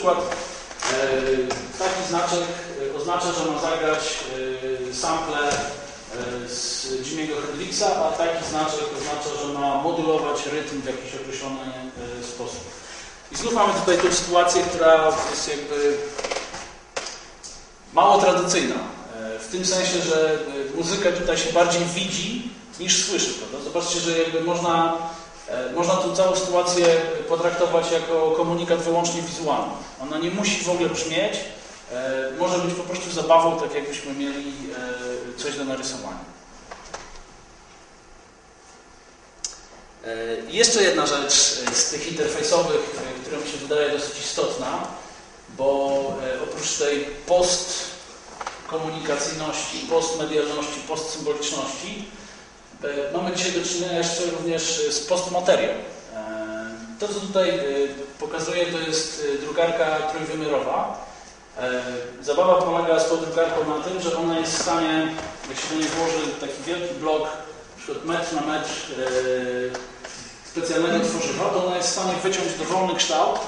przykład taki znaczek oznacza, że ma zagrać sample z Jimmy'ego Hendrixa, a taki znaczek oznacza, że ma modulować rytm w jakiś określony sposób. I znów mamy tutaj tą sytuację, która jest jakby mało tradycyjna. W tym sensie, że muzykę tutaj się bardziej widzi niż słyszy. Prawda? Zobaczcie, że jakby można, można tą całą sytuację potraktować jako komunikat wyłącznie wizualny. Ona nie musi w ogóle brzmieć, może być po prostu zabawą, tak jakbyśmy mieli coś do narysowania. Jeszcze jedna rzecz z tych interfejsowych, która mi się wydaje dosyć istotna, bo oprócz tej postkomunikacyjności, postmedialności, postsymboliczności, mamy dzisiaj do czynienia jeszcze również z postmaterią. To, co tutaj pokazuję, to jest drukarka trójwymiarowa. Zabawa polega z tą drukarką na tym, że ona jest w stanie, jak się do niej włoży taki wielki blok, przykład metr na metr specjalnego tworzywa, to ona jest w stanie wyciąć dowolny kształt,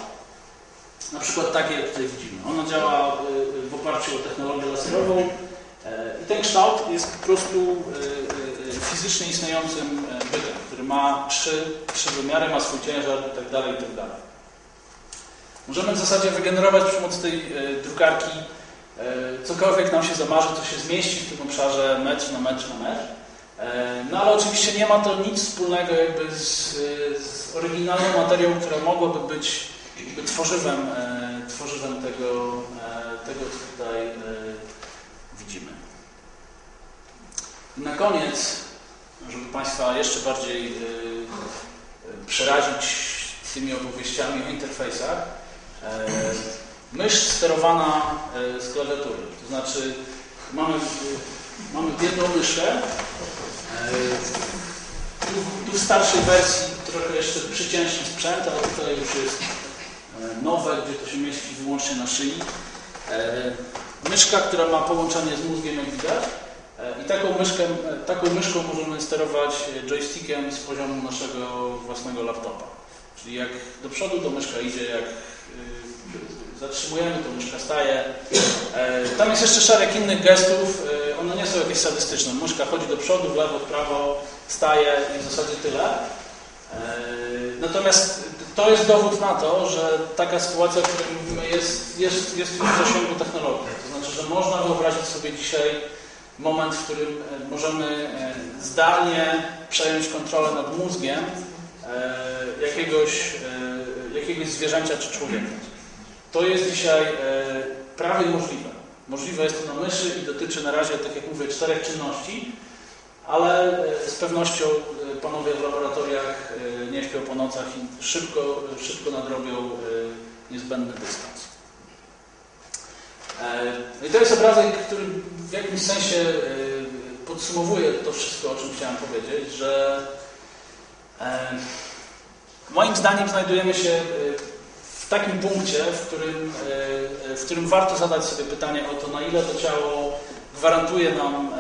na przykład takie, jak tutaj widzimy. Ona działa w oparciu o technologię laserową i ten kształt jest po prostu fizycznie istniejącym bytem, który ma trzy, trzy wymiary, ma swój ciężar itd. Tak itd. Tak Możemy w zasadzie wygenerować przy pomocy tej drukarki cokolwiek nam się zamarzy, co się zmieści w tym obszarze metr na metr na metr. No ale oczywiście nie ma to nic wspólnego jakby z, z oryginalną materią, która mogłaby być tworzywem, tworzywem tego, tego, co tutaj widzimy. Na koniec, żeby Państwa jeszcze bardziej przerazić tymi opowieściami o interfejsach, mysz sterowana z klawiatury. To znaczy mamy, mamy jedną myszę, tu, w starszej wersji trochę jeszcze przycięższy sprzęt, ale tutaj już jest nowe, gdzie to się mieści wyłącznie na szyi. Myszka, która ma połączenie z mózgiem, jak widać. I taką, myszkę, taką myszką możemy sterować joystickiem z poziomu naszego własnego laptopa. Czyli jak do przodu, to myszka idzie, jak zatrzymujemy, to myszka staje. Tam jest jeszcze szereg innych gestów. One nie są jakieś sadystyczne. Myszka chodzi do przodu, w lewo, w prawo, staje i w zasadzie tyle. Natomiast to jest dowód na to, że taka sytuacja, o której mówimy, jest, jest, jest w zasięgu technologii. To znaczy, że można wyobrazić sobie dzisiaj moment, w którym możemy zdalnie przejąć kontrolę nad mózgiem jakiegoś, jakiegoś zwierzęcia czy człowieka. To jest dzisiaj prawie możliwe. Możliwe jest to na myszy i dotyczy na razie, tak jak mówię, czterech czynności, ale z pewnością panowie w laboratoriach nie śpią po nocach i szybko, szybko nadrobią niezbędny dystans. I to jest obrazek, który w jakimś sensie podsumowuje to wszystko, o czym chciałem powiedzieć, że moim zdaniem znajdujemy się w takim punkcie, w którym, w którym warto zadać sobie pytanie o to, na ile to ciało gwarantuje nam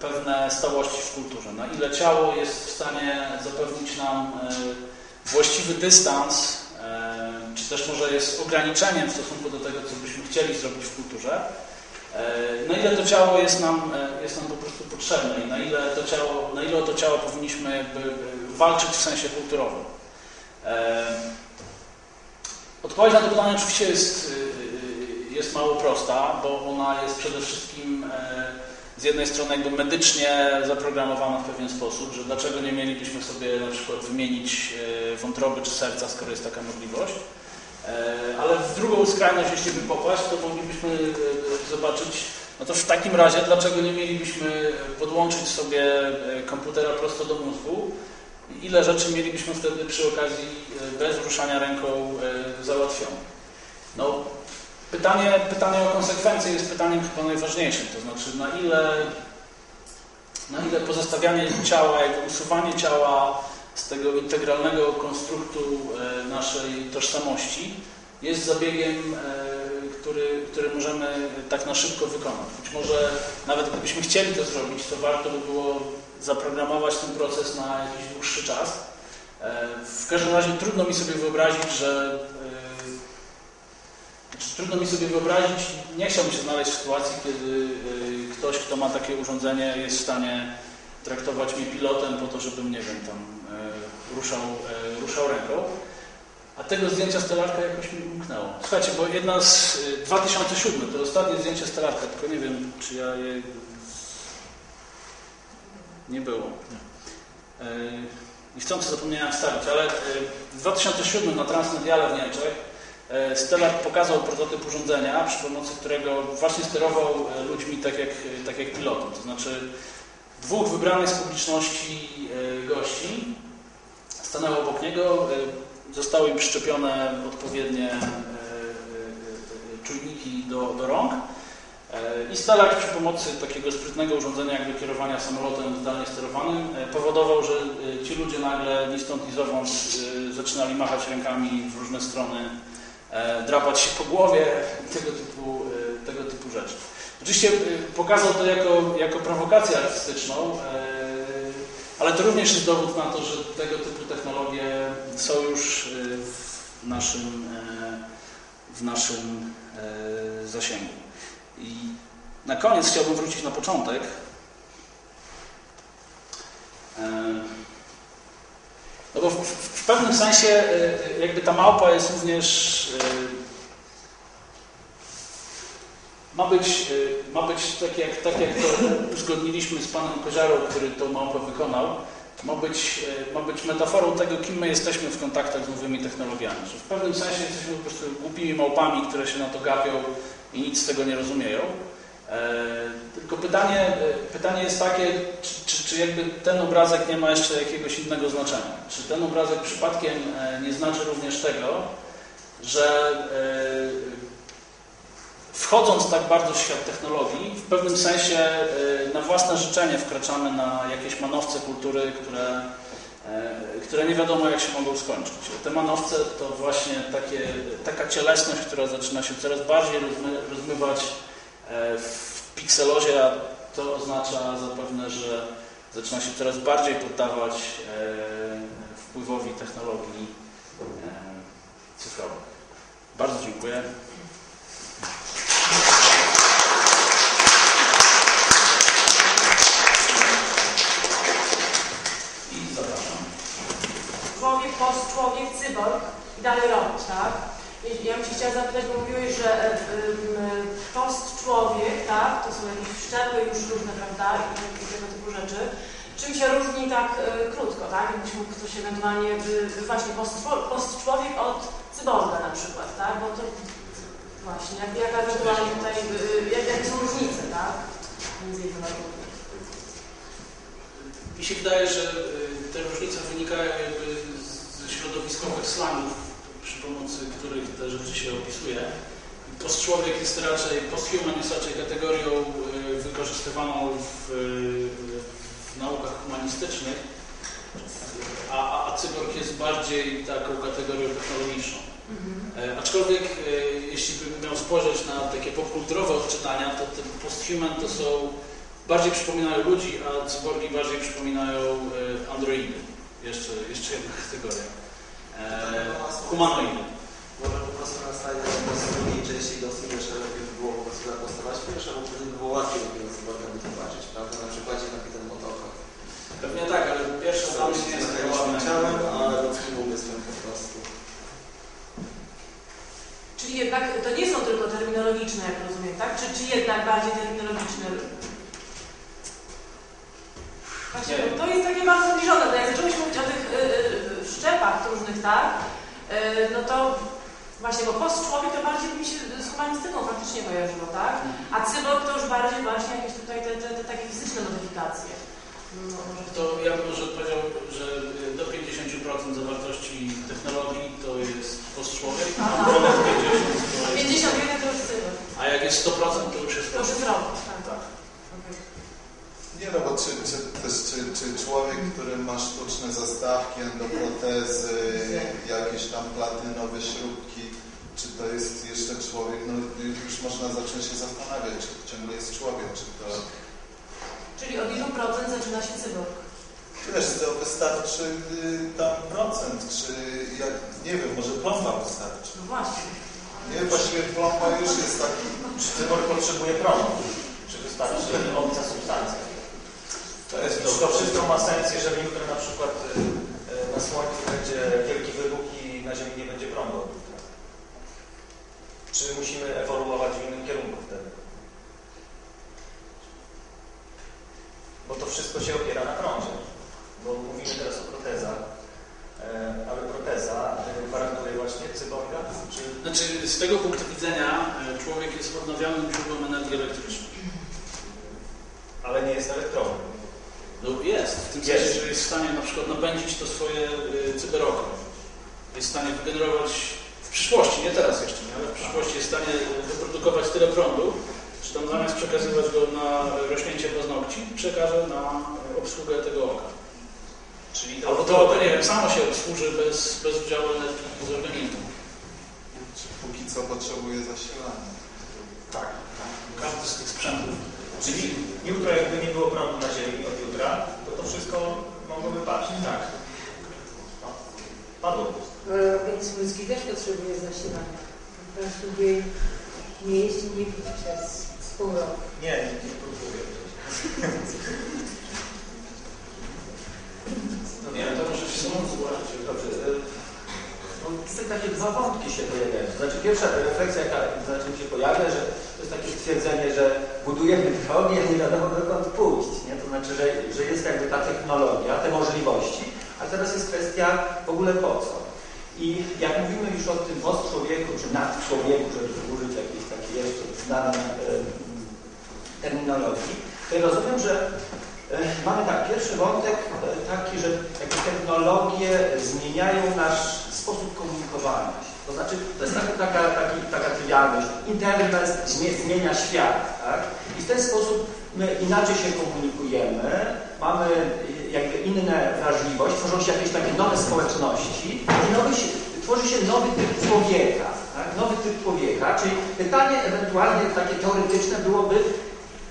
pewne stałości w kulturze, na ile ciało jest w stanie zapewnić nam właściwy dystans, czy też może jest ograniczeniem w stosunku do tego, co byśmy chcieli zrobić w kulturze, na ile to ciało jest nam, jest nam po prostu potrzebne i na ile, to ciało, na ile o to ciało powinniśmy jakby walczyć w sensie kulturowym. Odpowiedź na to pytanie oczywiście jest, jest mało prosta, bo ona jest przede wszystkim z jednej strony jakby medycznie zaprogramowana w pewien sposób, że dlaczego nie mielibyśmy sobie na przykład wymienić wątroby czy serca, skoro jest taka możliwość. Ale w drugą skrajność, jeśli by popaść, to moglibyśmy zobaczyć, no to w takim razie dlaczego nie mielibyśmy podłączyć sobie komputera prosto do mózgu ile rzeczy mielibyśmy wtedy przy okazji bez ruszania ręką załatwione. No, pytanie, pytanie o konsekwencje jest pytaniem chyba najważniejszym, to znaczy na ile, na ile pozostawianie ciała, jakby usuwanie ciała z tego integralnego konstruktu naszej tożsamości jest zabiegiem, który, który możemy tak na szybko wykonać. Być może nawet gdybyśmy chcieli to zrobić, to warto by było zaprogramować ten proces na jakiś dłuższy czas. W każdym razie trudno mi sobie wyobrazić, że Znaczy, trudno mi sobie wyobrazić, nie chciałbym się znaleźć w sytuacji, kiedy ktoś, kto ma takie urządzenie, jest w stanie traktować mnie pilotem po to, żebym, nie wiem, tam ruszał, y, ruszał ręką. A tego zdjęcia Stelarka jakoś mi umknęło. Słuchajcie, bo jedna z 2007, to ostatnie zdjęcie Stelarka, tylko nie wiem, czy ja je... Nie było. I chcący zapomniałem wstawić, ale w 2007 na Transmediale w Niemczech Stellar pokazał prototyp urządzenia, przy pomocy którego właśnie sterował ludźmi tak jak, tak jak pilotem. To znaczy dwóch wybranych z publiczności gości stanęło obok niego, zostały im przyczepione odpowiednie czujniki do, do rąk i Stellar przy pomocy takiego sprytnego urządzenia jak do kierowania samolotem zdalnie sterowanym powodował, że ci ludzie nagle ni stąd ni zowąd zaczynali machać rękami w różne strony E, drapać się po głowie, tego typu, e, tego typu rzeczy. Oczywiście e, pokazał to jako, jako prowokację artystyczną, ale to również jest dowód na to, że tego typu technologie są już w naszym, w naszym zasięgu. I na koniec chciałbym wrócić na początek. No bo w, w, pewnym sensie e, e, jakby ta małpa jest również e, ma być, ma być tak, jak, tak jak to uzgodniliśmy z panem Koziarą, który tą małpę wykonał, ma być, ma być metaforą tego, kim my jesteśmy w kontaktach z nowymi technologiami. Że w pewnym sensie jesteśmy po prostu głupimi małpami, które się na to gapią i nic z tego nie rozumieją. E, tylko pytanie, e, pytanie jest takie, czy, czy, czy, jakby ten obrazek nie ma jeszcze jakiegoś innego znaczenia? Czy ten obrazek przypadkiem e, nie znaczy również tego, że wchodząc tak bardzo w świat technologii, w pewnym sensie na własne życzenie wkraczamy na jakieś manowce kultury, które, które nie wiadomo jak się mogą skończyć. Te manowce to właśnie takie, taka cielesność, która zaczyna się coraz bardziej rozmywać E, w pikselozie, a to oznacza zapewne, że zaczyna się coraz bardziej poddawać wpływowi technologii cyfrowych. Bardzo dziękuję. I zapraszam. Człowiek, post, człowiek, cyborg i dalej robot, tak? Ja bym się chciała zapytać, bo mówiłeś, że post-człowiek, tak, to są jakieś szczepy już różne, prawda, i tego typu rzeczy. Czym się różni tak e, krótko, tak? Jakbyś mógł ktoś ewentualnie, właśnie post-człowiek od cyborga na przykład, tak? Bo to właśnie, jak, jaka ewentualnie tutaj, jak, jakie są różnice, tak? Między jednym Mi się wydaje, że te różnice wynikają jakby ze środowiskowych slangów przy pomocy których te rzeczy się opisuje. Postczłowiek jest raczej, posthuman jest raczej kategorią y, wykorzystywaną w, w naukach humanistycznych, a, a cyborg jest bardziej taką kategorią technologiczną. Mhm. Aczkolwiek e, jeśli bym miał spojrzeć na takie popkulturowe odczytania, to ten posthuman to są, bardziej przypominają ludzi, a cyborgi bardziej przypominają e, androidy. Jeszcze, jeszcze jedna kategoria e, humanoidny. Może po prostu na stanie z drugiej części dosyć, że lepiej by było po prostu zapostować pierwsze, bo wtedy by było łatwiej dopiero z to zobaczyć, prawda? Na przykładzie kapitan Motoka. Pewnie tak, ale pierwsze tam nie jest ciałem, ale ludzkim umysłem po prostu. Czyli jednak to nie są tylko terminologiczne, jak rozumiem, tak? Czy, czy jednak bardziej terminologiczne? Właśnie, to jest takie bardzo zbliżone. Jak zaczęłyśmy mówić o tych yy, szczepach różnych, tak, e, no to właśnie, bo post-człowiek to bardziej mi się z humanistyką faktycznie kojarzyło, tak? A cyborg to już bardziej właśnie jakieś tutaj te, te, te takie fizyczne modyfikacje. No, to ja bym może powiedział, że do 50% zawartości technologii to jest post-człowiek, a ponad 50% to jest... 51 to już cyborg. A jak jest 100% to już jest To już jest robot, tak. tak. Nie no, bo czy, czy, czy, czy człowiek, który ma sztuczne zastawki, endoprotezy, jakieś tam platynowe śrubki, czy to jest jeszcze człowiek, no już można zacząć się zastanawiać, czy to ciągle jest człowiek, czy to... Czyli od ilu procent zaczyna się cyborg? Wiesz, to wystarczy y, tam procent, czy jak, nie wiem, może pompa wystarczy. No właśnie. Nie, właściwie plomba już jest taki... Czy cyborg potrzebuje prądu? Czy wystarczy? To jest To, wszystko ma sens, jeżeli jutro na przykład y, y, na Słońcu będzie wielki wybuch i na Ziemi nie będzie prądu. Czy musimy ewoluować w innym kierunku wtedy? Bo to wszystko się opiera na prądzie. Bo mówimy teraz o protezach, e, ale proteza y, gwarantuje właśnie cyborga? Czy Znaczy, z tego punktu widzenia e, człowiek jest odnawialnym źródłem energii elektrycznej. ale nie jest elektronem. No jest, w tym Jest. sensie, że jest w stanie na przykład napędzić to swoje y, cyberoko. Jest w stanie wygenerować w przyszłości, nie teraz jeszcze, nie, ale w przyszłości jest w stanie wyprodukować tyle prądu, że tam zamiast przekazywać go na rośnięcie paznokci, przekaże na obsługę tego oka. Czyli Albo to oko, nie wiem, samo się obsłuży bez, bez udziału energii z organizmu. Czy póki co potrzebuje zasilania. Tak. Każdy z tych sprzętów. Czyli jutro jakby nie było prądu na Ziemi od jutra, to to wszystko mogłoby paść. Tak. No. Padło. Organizm ludzki też potrzebuje zasilania. Potrzebuje nie jeść i nie pić przez pół roku. Nie, nie, nie próbuję. No Nie, to może się złożyć. Dobrze. e, No, tutaj takie dwa wątki się pojawiają. Znaczy pierwsza refleksja, jaka znaczy mi się pojawia, że to jest takie stwierdzenie, że budujemy drogi, a nie wiadomo dokąd pójść. Nie? To znaczy, że, że jest jakby ta technologia, te możliwości, a teraz jest kwestia w ogóle po co. I jak mówimy już o tym post człowieku, czy nad człowieku, żeby użyć jakiejś takiej jeszcze znanej e, terminologii, to ja rozumiem, że E, Mamy tak, pierwszy wątek e, taki, że jakby technologie zmieniają nasz sposób komunikowania się. To znaczy, to jest taka, taka, taka trywialność. Internet zmie- zmienia świat, tak? I w ten sposób my inaczej się komunikujemy, mamy e, jakby inne wrażliwość, tworzą się jakieś takie nowe społeczności i nowy tworzy się nowy typ człowieka, tak? Nowy typ człowieka, czyli pytanie ewentualnie takie teoretyczne byłoby,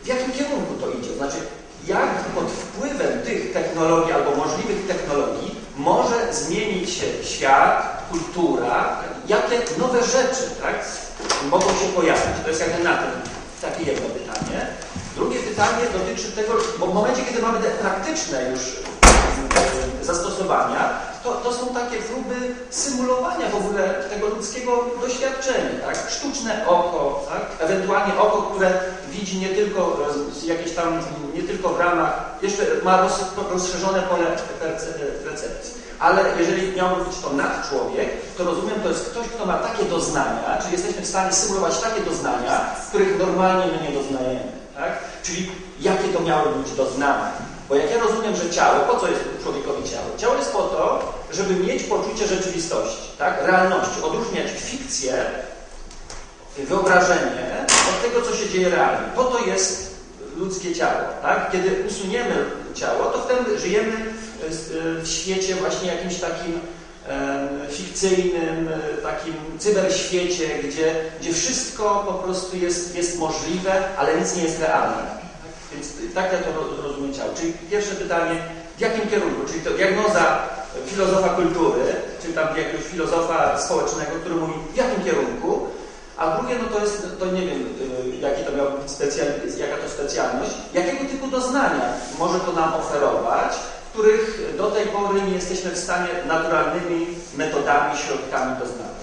w jakim kierunku to idzie? Znaczy, jak pod wpływem tych technologii albo możliwych technologii może zmienić się świat, kultura, jakie nowe rzeczy tak, mogą się pojawić. To jest jakby na tym takie jedno pytanie. Drugie pytanie dotyczy tego, bo w momencie, kiedy mamy te praktyczne już e, zastosowania, to, to są takie próby symulowania w ogóle tego ludzkiego doświadczenia, tak? Sztuczne oko, tak? Ewentualnie oko, które widzi nie tylko e, jakieś tam, nie tylko w ramach, jeszcze ma roz, rozszerzone pole perce- percepcji. Ale jeżeli miałby być to nadczłowiek, to rozumiem, to jest ktoś, kto ma takie doznania, czyli jesteśmy w stanie symulować takie doznania, których normalnie my nie doznajemy. Tak? Czyli jakie to miały być doznania? Bo jak ja rozumiem, że ciało, po co jest człowiekowi ciało? Ciało jest po to, żeby mieć poczucie rzeczywistości, tak? realności, odróżniać fikcję, wyobrażenie od tego, co się dzieje realnie. Po to jest ludzkie ciało. Tak? Kiedy usuniemy ciało, to wtedy żyjemy w świecie właśnie jakimś takim fikcyjnym, e, takim cyberświecie, gdzie, gdzie wszystko po prostu jest, jest możliwe, ale nic nie jest realne. Więc tak ja to ro- rozumiem ciało. Czyli pierwsze pytanie, w jakim kierunku? Czyli to diagnoza filozofa kultury, czy tam jakiegoś filozofa społecznego, który mówi w jakim kierunku, a drugie, no to jest, to nie wiem, y, jaki to miał być specjal, jaka to specjalność, jakiego typu doznania może to nam oferować, których do tej pory nie jesteśmy w stanie naturalnymi metodami, środkami doznać.